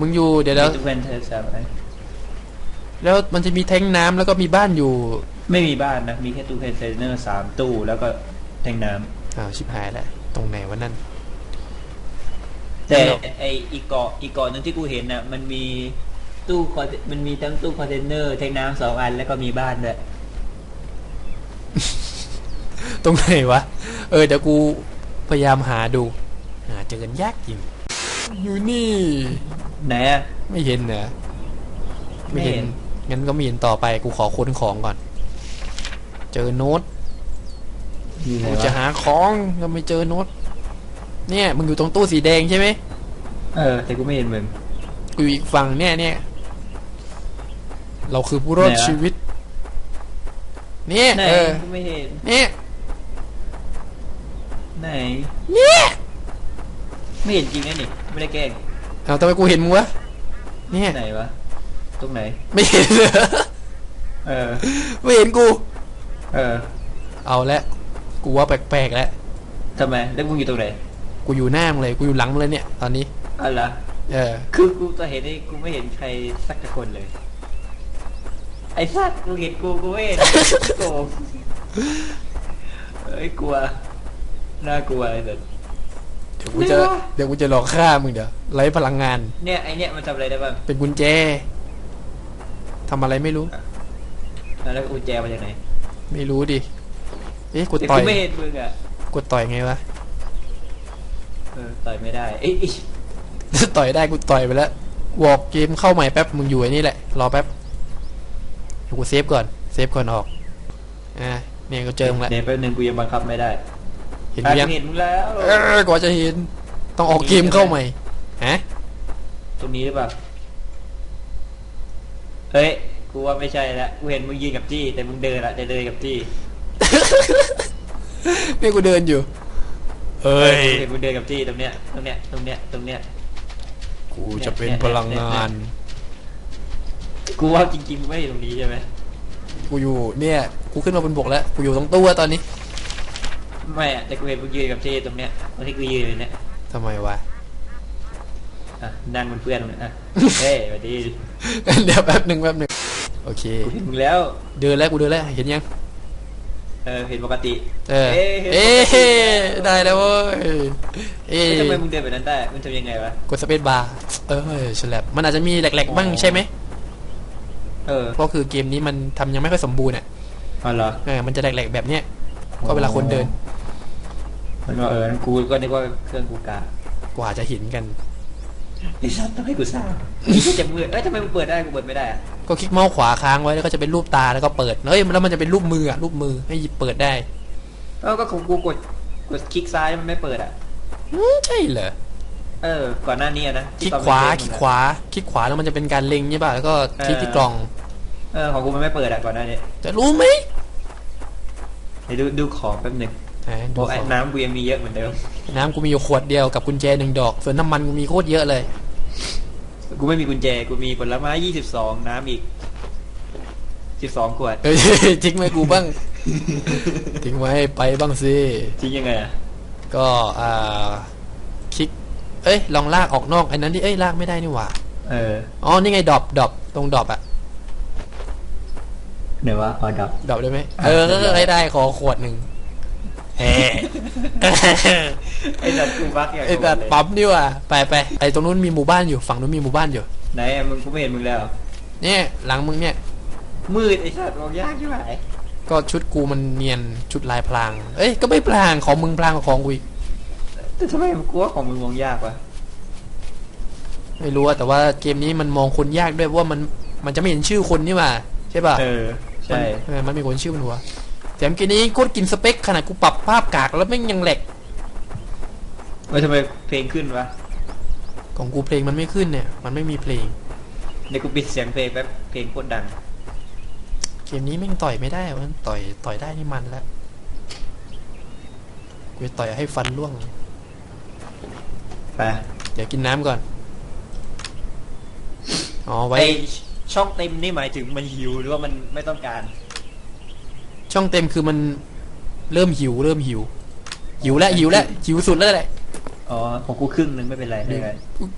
มึงอยู่เดี๋ยวมีแล้วตู้แวนเทอร์สามอันแล้วมันจะมีแทงน้ำแล้วก็มีบ้านอยู่ ไม่มีบ้านนะ มีแค่ตู้คอนเทนเนอร์สามตู้แล้วก็แทงน้ำอ้าวชิบหายแล้วตรงไหนวะนั่น แต่ไม่หรอกไออีกเกาะอีกเกาะหนึงที่กูเห็นน่ะ มันมีตู้คอนมันมีทั้งตู้คอนเทนเนอร์แทงน้ำสองอันแล้วก็มีบ้านด้วยตรงไหนวะ เออเดี๋ยวกูพยายามหาดู หาเจอกันยากจริงอยู่นี่ ไหนอะไม่เห็นเหรอไม่เห็น งั้นก็ไม่เห็นต่อไป กูขอค้นของก่อน เจอโน้ตอยู่ไหนกูจะวะหาของก็ไม่เจอโน้ต เนี่ยมึงอยู่ตรงตู้สีแดงใช่ไหม เออ แต่กูไม่เห็นมึง กูอยู่อีกฝั่งเนี่ยเนี่ย เราคือผู้รอดไหนวะชีวิต เนี่ยไหนเออกูไม่เห็น เนี่ยไหน เนี่ย ไม่เห็นจริงนะนี่ ไม่ได้แกล้ง เอาทำไมกูเห็นมึงวะเนี่ยไหนวะ ตรงไหน ไม่เห็นเลยเออ ไม่เห็นกู เออ เอาละกูว่าแปลกๆแล้วทำไม แล้วมึงอยู่ตรงไหน กูอยู่หน้ามึงเลยกูอยู่หลังมึงเลยเนี่ย ตอนนี้อะไรเออ คือกูจะเห็นไอ้กูไม่เห็นใครสักคนเลย ไอ้สัตว์กูเห็นกูกูไม่เห็นโกงเอ้ยกลัวน่ากลัวเลยแต่เดี๋ยวกูจะไม่วะเดี๋ยวกูจะหลอกฆ่ามึงเดี๋ยวไร้พลังงาน เนี่ยไอเนี่ยมันทำอะไรได้บ้างเป็นกุญแจทำอะไรไม่รู้ แล้วกุญแจมาจากไหนไม่รู้ดิเอ๊ะกูแต่ต่อกูยไม่เห็นมึงอะกูต่อยไงวะ เออต่อยไม่ได้เอ้ยอิ๊ยต่อยได้กูต่อยไปแล้ววอกเกมเข้าใหม่แป๊บมึงอยู่ไอ้นี่แหละรอแป๊บเดี๋ยวกูเซฟก่อนเซฟก่อนออกอ่าเนี่ยก็เจอมึงแล้วเดี๋ยวแป๊บนึงกูยังบังคับไม่ได้ เห็นอะกูยังกูเห็นมึงแล้วเออกว่าจะเห็น ต้องออกเกมเข้าใหม่ฮะตรงนี้หรือเปล่าเฮ้ยกูว่าไม่ใช่ละกูเห็นมึงยืนกับจี้แต่มึงเดินอะแต่เดินกับจี้เนี่ยกูเดินอยู่เฮ้ยกูเห็นมึงเดินกับจี้ตรงเนี้ยตรงเนี้ยตรงเนี้ยตรงเนี้ยกูจะเป็นพลังงาน กูว่าจริงๆไม่ได้ตรงนี้ใช่ไหมกูอยู่เนี่ย กูขึ้นมาบนบกแล้ว กูอยู่ตรงตู้อะตอนนี้ ไม่อะแต่กูเห็นมึงยืนกับจี้ตรงเนี้ยตรงที่กูยืนอยู่เนี่ยทำไมวะ อะนั่งเป็นเพื่อนมึงอะเฮ้ยสวัสดีเดี๋ยวแป๊บหนึ่งแป๊บหนึ่งโอเค กูเห็นมึงแล้ว เดินแล้วกูเดินแล้วเห็นยัง เออเห็นปกติเออเอ๊ะเอ๊ะได้แล้วเว้ยเอ๊ะเฮ้ยทำไมมึงเดินแบบนั้นได้มึงทำยังไงวะกดสเปซบาร์เออฉลับมันอาจจะมีแหลกๆบ้างใช่ไหมเออเพราะคือเกมนี้มันทำยังไม่ค่อยสมบูรณ์อะอ๋อเหรอเออมันจะแหลกๆแบบเนี้ยก็เวลาคนเดิน มันว่าเออกูก็นึกว่าเครื่องกูกากว่าจะเห็นกันไอ้สัตว์ต้องให้กูสร้างจะมือเอ้ยทำไมมึงเปิดได้กูเปิดไม่ได้อะก็คลิกเมาส์ขวาค้างไว้แล้วก็จะเป็นรูปตาแล้วก็เปิดเฮ้ยแล้วมันจะเป็นรูปมืออะรูปมือให้หยิบเปิดได้เออก็ของกูกดกดคลิกซ้ายมันไม่เปิดอะอืมใช่เหรอเออ ก่อนหน้านี้อะนะคลิที่กตอนขวามันคลิเล่นกขวาคลิกขวาแล้วมันจะเป็นการเล็งใช่ป่ะแล้วก็คลิกที่กล่องเออของกูมันไม่เปิดอะก่อนหน้านี้จะรู้ไหมเดี๋ยวดูดูของแป๊บหนึงอ่าดู โอ้ขไอ้องน้ำกูยังมีเยอะเหมือนเดิม น้ำกูมีอยู่ขวดเดียวกับกุญแจหนึ่งดอก ส่วนน้ำมันกูมีโคตรเยอะเลย กูไม่มีกุญแจ กูมีผลไม้ยี่สิบสองน้ำอีกสิบสองขวดเอ้ยทิ้งไว้กูบ้าง ทิ้งไว้ไปบ้างสิทิ้งยังไงอะ ก็อ่าคลิก เอ้ย ลองลากออกนอกไอ้นั้นดิเอ้ยลากไม่ได้นี่หว่า เออ อ๋อ นี่ไงดรอปดรอปตรงดรอปอะเดี๋ยวว่าออดับดรอปได้ไหมอะเออเรียบร้อยให้ได้ขอขวดหนึ่งแหม ไอ้สัตว์กูบักอย่างไอ้แบบปั๊มนี่ว่ะไปไปไอ้ตรงนู้นมีหมู่บ้านอยู่ฝั่งนู้นมีหมู่บ้านอยู่ไหนอะมึงกูไม่เห็นมึงแล้ว เนี่ยหลังมึงเนี่ยมืดไอ้สัตว์มองยากใช่ไหมก็ชุดกูมันเนียนชุดลายพลาง เอ้ยก็ไม่พลางของมึงพลางกว่าของกูอีกแต่ทำไมมึงกลัวของมึงมองยากวะไม่รู้อะแต่ว่าเกมนี้มันมองคนยากด้วยเพราะว่ามันมันจะไม่เห็นชื่อคนนี่หว่าใช่ป่ะเออใช่มันเออมันมีคนชื่อมันหัว แถมเกมนี้โคตรกินสเปคขนาดกูปรับภาพกากแล้วแม่งยังแหลกว่าทำไมเพลงขึ้นวะของกูเพลงมันไม่ขึ้นเนี่ย มันไม่มีเพลง เดี๋ยวกูปิดเสียงเพลงแป๊บ เพลงโคตรดัง เกมนี้แม่งต่อยไม่ได้ มันต่อยต่อยได้นี่มันแล้ว กูจะต่อยให้ฟันร่วง ไป เดี๋ยวกินน้ำก่อน อ๋อไว้ไอช่องเต็มนี่หมายถึงมันหิวหรือว่ามันไม่ต้องการ ช่องเต็มคือมันเริ่มหิวเริ่มหิว หิวแล้วหิวแล้วหิวสุดแล้วแหละ อ๋อของกูครึ่งหนึงไม่เป็นไรได้ไหม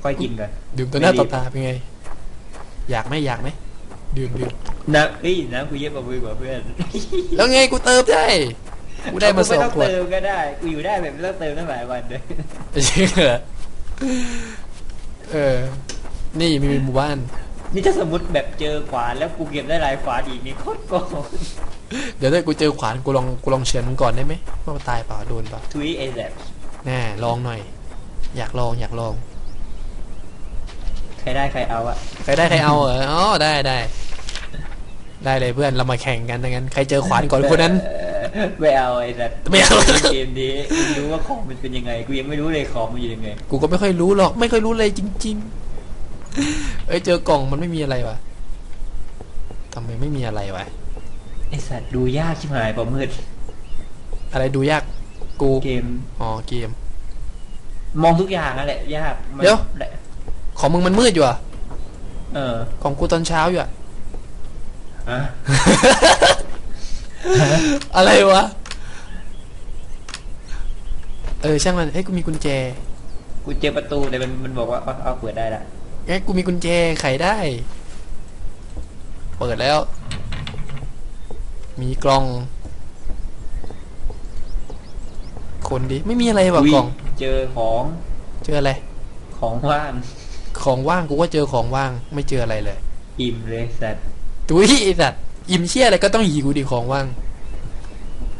ค่อยกินก่อนดื่มตัวหน้าต่อตาเป็นไง อยากไหมอยากไหมดื่มดื่มน้ำเอ้ยน้ำกูเยอะกว่ามือกว่าเพื่อนแล้วไงกูเติมได้กูได้มาสองไม่ขวดเติมก็ได้กูอยู่ได้แบบไม่ต้องเติมตั้งหลายวันเลยจริงเหรอเออ นี่มีหมู่บ้าน นี่ถ้าสมมติแบบเจอขวานแล้วกูเก็บได้หลายขวานอีกนี่โคตรโกง เดี๋ยวถ้ากูเจอขวานกูลองกูลองเฉือนมันก่อนได้ไหมว่ามันตายเปล่าโดนเปล่าทวีไอแซบแน่ลองหน่อย อยากลองอยากลอง ใครได้ใครเอาอะใครได้ใครเอาเหรออ๋อได้ได้ได้เลยเพื่อนเรามาแข่งกันดังนั้นใครเจอขวานก่อนคนนั้น เออไม่เอาไอ้สัตว์ไม่เอา เกมนี้กูรู้ว่าของมันเป็นยังไง กูยังไม่รู้เลยของมันอยู่ยังไง กูก็ไม่ค่อยรู้หรอก ไม่ค่อยรู้เลยจริง ๆ เอ้ยเจอกล่องมันไม่มีอะไรวะทำไมไม่มีอะไรวะ ไอสัตว์ดูยากชิบหายพอมืด อะไรดูยากกูเกม อ๋อเกม มองทุกอย่างนั่นแหละ ยากมันเดี๋ยว ของมึงมันมืดอยู่อะเออของกูตอนเช้าอยู่อะฮะ อะไรวะ เออช่างมันเอ้ยกูมีกุญแจกูเจอประตูแต่มันมันบอกว่าเอาเอาเปิดได้ละ เอ้ยกูมีกุญแจไขได้ เปิดแล้ว มีกล่อง คนดิ ไม่มีอะไรว่ะอุ๊ยกล่อง เจอของเจออะไร ของว่าง ของว่างกูก็เจอของว่าง ไม่เจออะไรเลย อิ่มเลยสัตว์ตุ้ยไอ้สัตว์อิ่มเชี่ยอะไรก็ต้องหยีกูดิของว่าง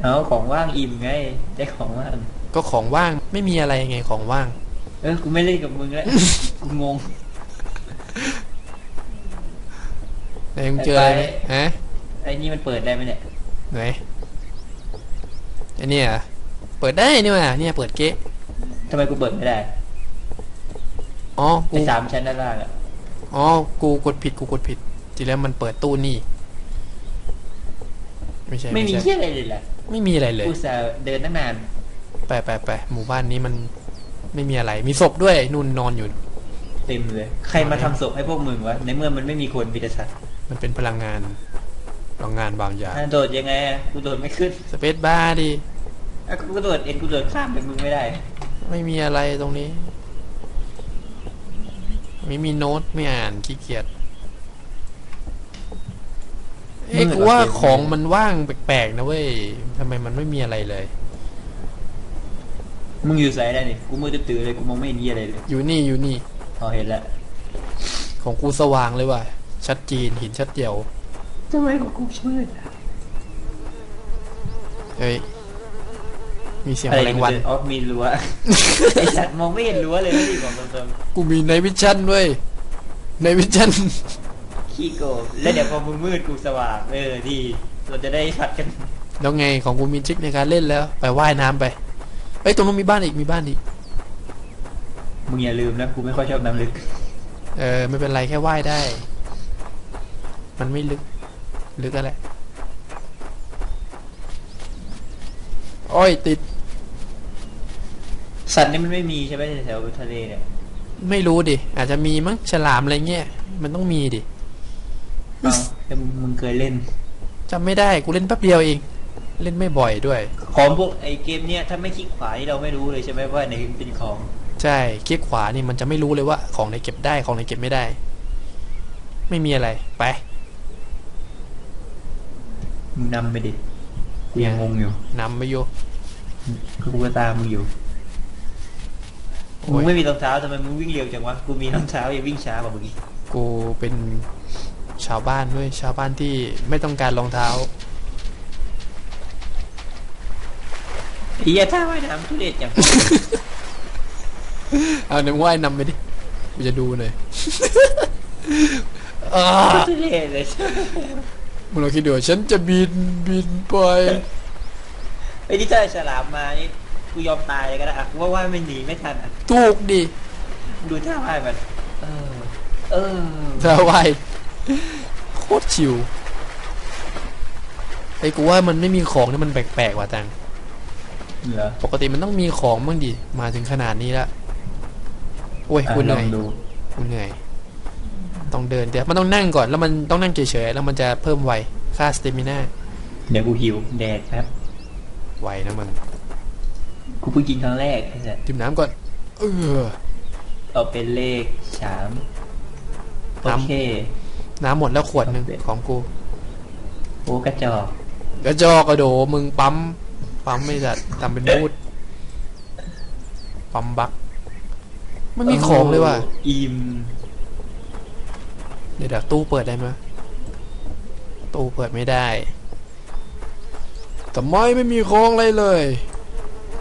เอาของว่างอิ่มไง ได้ของว่าง ก็ของว่างไม่มีอะไรไงของว่าง เออกูไม่เล่นกับมึงแล้วกูงงไหนมึงเจออะไรไหมไปฮะ ไอ้นี่มันเปิดได้ไหมเนี่ยไหนไอันนี้อะเปิดได้นี่ว่ะเนี่ยเปิดเก๊ะทำไมกูเปิดไม่ได้อ๋อกูไอ้สามชั้นด้านล่างอะอ๋อกูกดผิดกูกดผิดทีแล้วมันเปิดตู้นี่ ไม่ใช่ไม่มีใช่เที่ยอะไรเลยแหละไม่มีอะไรเลยกูสาห์เดินตั้งนานไปไปไปหมู่บ้านนี้มันไม่มีอะไร มีศพด้วยนู่นนอนอยู่ เต็มเลย ใครมาทำศพให้พวกมึงวะในเมื่อมันไม่มีคนมีแต่สัตว์มันเป็นพลังงาน พลังงานบางอย่างอะโดดยังไงอะกูโดดไม่ขึ้นสเปซบาร์ดิอะกูโดดเอ็นกูโดดข้ามไปมึงไม่ได้ ไม่มีอะไรตรงนี้ ไม่มีโน้ตไม่อ่านขี้เกียจเอ๊ะกูว่าของมันว่างแปลกๆนะเว้ยทำไมมันไม่มีอะไรเลย มึงอยู่ไสได้นี่กูมือตื้อๆเลยกูมองไม่เห็นเหี้ยอะไรเลยอยู่นี่อยู่นี่อ๋อเห็นแล้วของกูสว่างเลยว่ะชัดเจนหินชัดเจียว ทำไมของกูมืดเฮ้ย มีเสียงอะไรแมลงวันอ๋อมีรั้วไอสัตว์มองไม่เห็นรั้วเลยนะดิบอกตรงกูมีในวิชั่นด้วยในวิชั่น ๆขี้โกงแล้วเดี๋ยวพอมึงมืดกูสว่างเออดีเราจะได้พัดกันแล้วไงของกูมีทริคในการเล่นแล้ว ไปว่ายน้ำไปเอ้ยตรงนู้นมีบ้านอีกมีบ้านอีก มึงอย่าลืมนะกูไม่ค่อยชอบน้ำลึก เออไม่เป็นไรแค่ว่ายได้ มันไม่ลึก ลึกอะไรโอ้ยติด สัตว์นี่มันไม่มีใช่ไหมแถวๆทะเลเนี่ย ไม่รู้ดิ อาจจะมีมั้งฉลามอะไรเงี้ย มันต้องมีดิเอ้าแต่มึงมึงเคยเล่นจำไม่ได้ กูเล่นแป๊บเดียวเอง เล่นไม่บ่อยด้วย ของพวกไอเกมเนี้ยถ้าไม่คลิกขวานี่เราไม่รู้เลยใช่ไหมว่าไหนเป็นของ ใช่คลิกขวานี่มันจะไม่รู้เลยว่า ของไหนเก็บได้ของไหนเก็บไม่ได้ ไม่มีอะไรไป มึงนำไปดิกูยังงงอยู่นำไปอยู่คือกูก็ตามมึงอยู่โอ้ยมึงไม่มีรองเท้าทำไมมึงวิ่งเร็วจังวะกูมีรองเท้าอย่าวิ่งช้ากว่ามึงอีกกูเป็นชาวบ้านด้วยชาวบ้านที่ไม่ต้องการรองเท้าไอ้เหี้ยท่าว่ายน้ำทุเรศจังเอาหนึ่งว่ายนำไปดิกูจะดูหน่อยอ่าทุเรศเลย มึงลองคิดดูฉันจะบินบินไปไอ้ที่ถ้าฉลามมานี่กูยอมตายเลยก็ได้อะกูว่าว่ายไม่หนีไม่ทันอะถูกดิดูท่าว่ายมันเออ เออถ้าว่ายโคตรชิวไอ้กูว่ามันไม่มีของที่มันแปลกๆว่ะตังเหรอปกติมันต้องมีของบ้างดิมาถึงขนาดนี้แล้วโอ้ยอะกูเหลนื่ออยงดูกูเหนื่อย ต้องเดินแต่มันต้องนั่งก่อนแล้วมันต้องนั่งเฉยๆแล้วมันจะเพิ่มไวค่าสเตมิน่าเดี๋ยวกูหิวแดดครับไวนะมึงกูเพิ่งกินครั้งแรกไอ้สัสดื่มน้ำก่อน เออเอาเป็นเลขสามโอน้ำเค น้ำหมดแล้วขวดหนึ่งของกูโอ้กระจอกกระจอกกระโดมึงปั๊ม ปั๊มไม่จัดทำเป็นพูด ปั๊มบัก ไม่มีของเลยว่ะโอิ่ม เดี๋ยวเดี๋ยวตู้เปิดได้ไหมตู้เปิดไม่ได้ทำไมไม่มีของอะไรเลย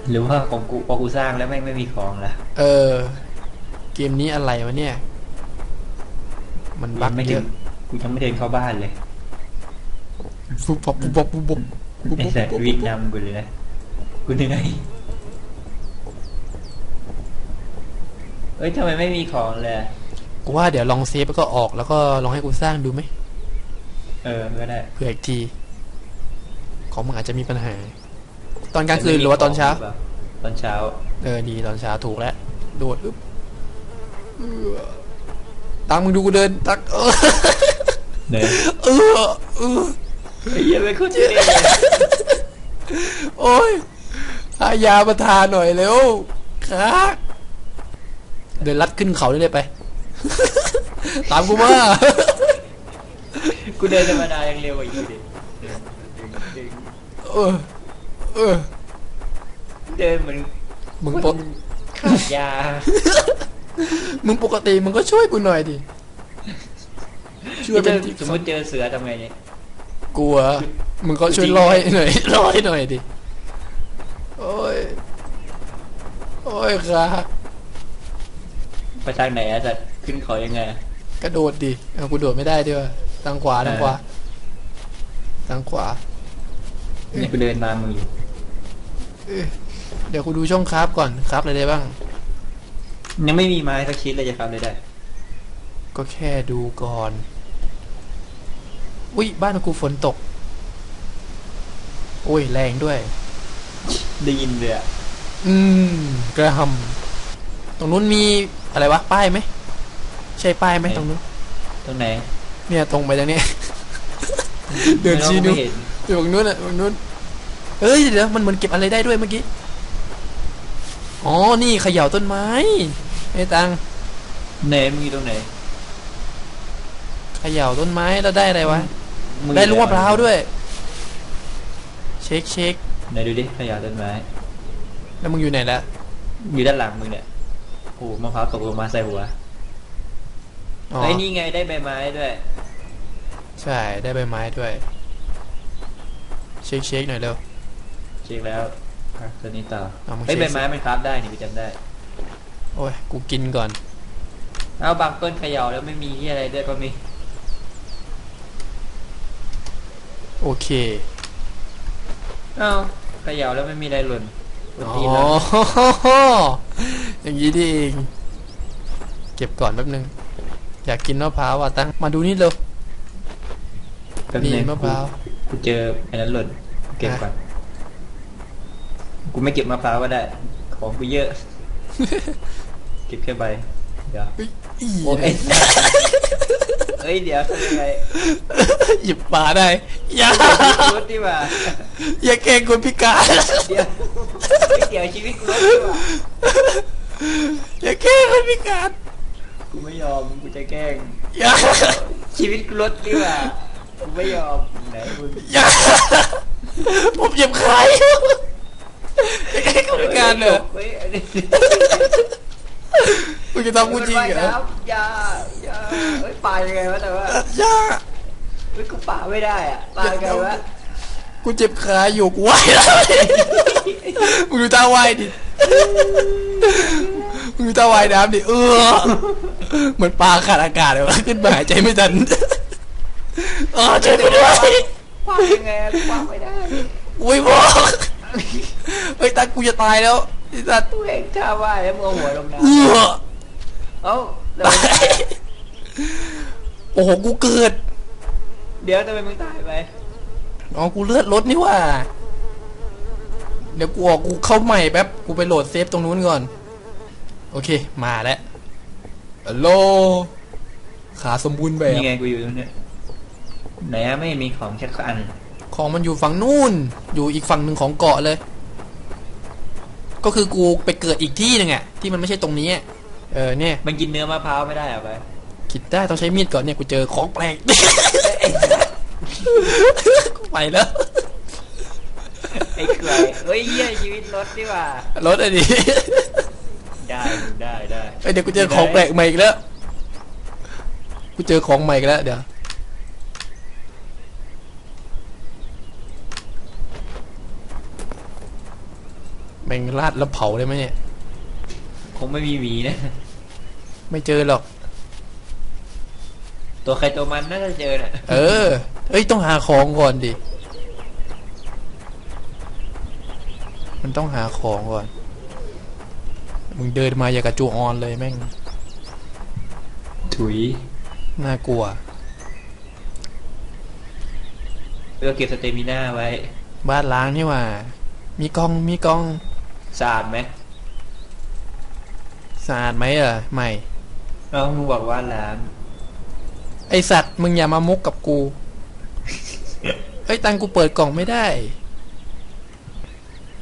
หรือว่าของกูพอกูสร้างแล้วแม่งไม่มีของละเออ เกมนี้อะไรวะเนี่ย มันบัยักงไม่เยถึอะงกูยังไม่เดินเข้าบ้านเลยฟุบปับฟุบปับฟุบปับฟุบไอ้ปับสัตว์วิ่งนำกูเลยนะกูเหนื่อยเอ้ยทำไมไม่มีของเลยอะ กูว่าเดี๋ยวลองเซฟแล้วก็ออกแล้วก็ลองให้กูสร้างดูไหม เออก็ได้ เผื่ออีกที ของมึงอาจจะมีปัญหา ตอนกลางคืนหรือว่าตอนเช้า ตอนเช้า เออดีตอนเช้าถูกแล้วโดดอึ๊บเออตังมึงดูกูเดินตักเออเนยเออเออไอ้เหี้ยไม่คุ้นชื่อเลยโอ้ยหายามาทานหน่อยเร็วครับเดินลัดขึ้นเขาได้เลยไป ตามกูมา กูเดินธรรมดายังเร็วกว่าอีกดิเดินเดินเออ เออ เดินเหมือนมึงปกขาดยา มึงปกติมึงก็ช่วยกูหน่อยดิ ช่วยเป็นสมมติเจอเสือทำไงเนี่ยกลัว มึงก็ช่วยลอยหน่อยลอยหน่อยดิ โอ้ย โอ้ยครับไปทางไหนอะจะ ขึ้นเขายังไง กระโดดดิเอากูโดดไม่ได้ด้วยทางขวาทางขวาทางขวาเนี่ยกูเดินตามมึงอยู่เอ้ยเดี๋ยวกูดูช่องคราฟก่อนคราฟอะไรได้บ้าง ยังไม่มีไม้สักชิ้นเลยจะทำเลยได้ ก็แค่ดูก่อน อุ้ยบ้านกูฝนตก โอ้ยแรงด้วย ได้ยินเลยอะอืม กระหำตรงนู้นมีอะไรวะ ป้ายไหม ใช่ป้ายไหมตรงนู้นตรงไหน เนี่ยตรงไปตรงเนี้ยเดินชี้ไม่นิ้วเห็นอยู่ตรงนู้นอะตรงนู้นเอ้ยเดี๋ยวมันเหมือนเก็บอะไรได้ด้วยเมื่อกี้ อ๋อ นี่เขย่าต้นไม้ไอ้ตังไหนมึงอยู่ตรงไหนเขย่าต้นไม้แล้วได้อะไรวะมึงได้ลูกมะพร้าวด้วย เช็คเช็คไหนดูดิขยะต้นไม้ แล้วมึงอยู่ไหนละอยู่ด้านหลังมึงเนี่ยโอ้โหมะพร้าวตกลงมาใส่หัว อ๋อ ไอ้ยนี่ไงได้ใบไม้ด้วย ใช่ ได้ใบไม้ด้วย เช็คเช็คหน่อยเร็ว เช็คแล้วอะตัวนี้ต่อเอามาไอ้ยเช็คใบไม้มันคราฟได้นี่กูจำได้ โอ้ย กูกินก่อน เอาบางต้นเขย่าแล้วไม่มีที่อะไรด้วยก็มีโอเค เอ้าเขย่าแล้วไม่มีอะไรหล่นบนอ๋อ ตีนเราอย่างนี้ดีเอง เก็บก่อนแป๊บนึง อยากกินมะพร้าวอะตั้งมาดูนี่เร็วแป๊บนี่นึงมะพร้าวกูเจอไอ้นั้นหล่นเก็บอะก่อนกูไม่เก็บมะพร้าวก็ได้ ของกูเยอะ เก็บแค่ใบเดี๋ยวเฮ้ยอีโอ้ยเอ้ยเดี๋ยวทำยังไงหยิบปลาได้ อย่ารถดีกว่าอย่าแกล้งคนพิการเดี๋ยวเฮ้ยเดี๋ยวชีวิตกูรถดีกว่าอย่าแกล้งคนพิการกูไม่ยอมกู จะแกล้งอย่าชีวิตกูรถดีกว่ากูไม่ยอมไหนมึงอย่าผมเหยียบใครอย่าแกล้งคนพิการเหรอเฮ้ยอันนี้มึงจะทำกูจริงเหรออย่าอย่าเฮ้ยปายังไงวะแต่ว่าอย่าเฮ้ยกูปาไม่ได้อะปายังไงวะกูเจ็บขาอยู่กูไหวแล้วมึงดูท่าไหวดิมึงดูท่าไหวน้ำดิเออ เหมือนปลาขาดอากาศเลยวะขึ้นมาหายใจไม่ทันเออช่วยกูด้วยปายังไงอะกูปาไม่ได้อุ้ยบอกเฮ้ยตากูจะตายแล้วไอ้สัตว์ตัวเองท่าว่ายแล้วมึงเอาหัวลงน้เออำเอ้าแล้วตายโอ้โหกูเกิดเดี๋ยวทำไมมึงตายไปอ๋อกูเลือดลดนี่หว่า เดี๋ยวกูออกกูเข้าใหม่แป๊บกูไปโหลดเซฟตรงนู้นก่อน โอเค มาแล้ว ฮัลโหลขาสมบูรณ์แบบนี่ไงกูอยู่ตรงเนี้ยไหนอะไม่มีของแค่อัน ของมันอยู่ฝั่งนู่น อยู่อีกฝั่งหนึ่งของเกาะเลย ก็คือกูไปเกิดอีกที่หนึ่งอะที่มันไม่ใช่ตรงนี้อะเออเนี่ย มันกินเนื้อมะพร้าวไม่ได้เหรอไปคิดได้ต้องใช้มีดก่อนเนี่ยกูเจอของแปลกกูไปแล้วไอ้เขื่อยเฮ้ยเหี้ยชีวิตรถดีกว่ารถอะดิได้ได้ได้ เอ้ยเดี๋ยวกูเจอของแปลกใหม่อีกแล้ว กูเจอของใหม่อีกแล้วเดี๋ยว แม่งราดแล้วเผาได้ไหมเนี่ย คงไม่มีหมีนะ ไม่เจอหรอก ตัวใครตัวมันน่าจะเจอน่ะเออ เอ้ยต้องหาของก่อนดิ มันต้องหาของก่อน มึงเดินมาอย่างกับจูออนเลยแม่ง ถุย น่ากลัวเพื่อเก็บสเตมิน่าไว้ บ้านล้างนี่หว่า มีกล้องมีกล้องสะอาดไหมสะอาดไหมเอะไม่น้องมึงบอกว่าล้างไอสัตว์มึงอย่ามามุกกับกูเอ้ยตังกูเปิดกล่องไม่ได้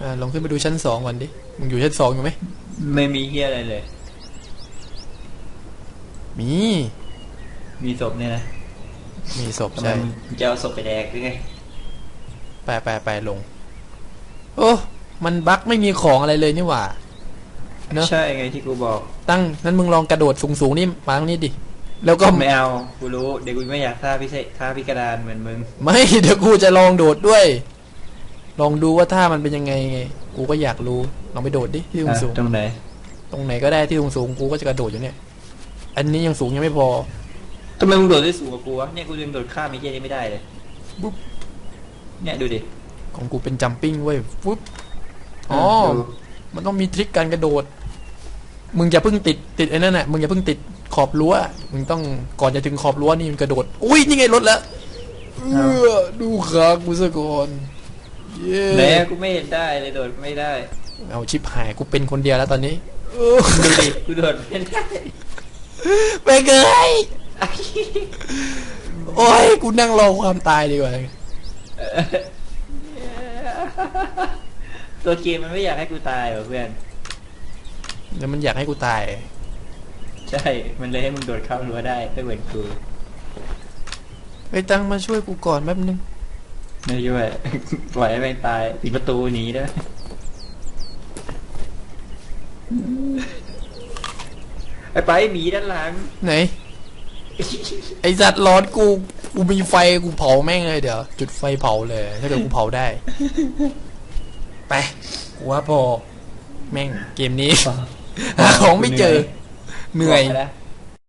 อ่าลองขึ้นไปดูชั้นสองก่อนดิ มึงอยู่ชั้นสองอยู่ไหม ไม่มีเฮียอะไรเลย มี มีศพเนี่ยนะมีศพทำไมใช่มึงจะเอาศพไปแดกหรือไงไปไปไปลง โอ้ มันบั๊กไม่มีของอะไรเลยนี่หว่า เนอะ ใช่ไงที่กูบอก ตั้งนั้นมึงลองกระโดดสูงๆนี่มาตรงนี้ดิ แล้วก็ไม่เอา กูรู้ เดี๋ยวกูไม่อยากท่าพิเศษท่าพิกระดานเหมือนมึง ไม่ เดี๋ยวกูจะลองโดดด้วย ลองดูว่าท่ามันเป็นยังไงไง กูก็อยากรู้ ลองไปโดดดิที่สูงสูงอะตรงไหน ตรงไหนก็ได้ที่สูงสูงกูก็จะกระโดดอยู่เนี่ย อันนี้ยังสูงยังไม่พอทำไมมึงโดดได้สูงกว่ากูวะเนี่ยกูยังโดดข้ามไอ้เหี้ยนี้ไม่ได้เลยบุ๊บเนี่ยดูดิของกูเป็นจัมปิ้งเว้ยปุ๊บอ๋อดูมันต้องมีทริคการกระโดด มึงอย่าเพิ่งติดติดไอ้นั่นน่ะมึงอย่าเพิ่งติดขอบรั้ว มึงต้องก่อนจะถึงขอบรั้วนี่มึงกระโดด อุ้ยนี่ไงรถแล้วเออดูขากูซะก่อน เย้ไหนอะกูไม่เห็นได้เลยโดดไม่ได้ เอาชิปหายกูเป็นคนเดียวแล้วตอนนี้เออดูดิกูโดดไม่ได้ไปเกยโอ้ยกูนั่งรอความตายดีกว่าตัวเกมมันไม่อยากให้กูตายเหรอเพื่อนเดี๋ยวมันอยากให้กูตาย ใช่ มันเลยให้มึงโดดข้ามรั้วได้ไม่เหมือนกูไปตั้งมาช่วยกูก่อนแป๊บนึง ไม่ช่วยปล่อยให้แม่งตายปิดประตูหนีได้ไหมไอ้ไปหมีด้านหลัง ไหน ไอสัตว์ร้อนกู กูมีไฟกูเผาแม่งเลยเดี๋ยว จุดไฟเผาเลย ถ้าเกิดกูเผาได้ ไป กูว่าพอ แม่งเกมนี้ หาของไม่เจอ เหนื่อยบกไปแล้ว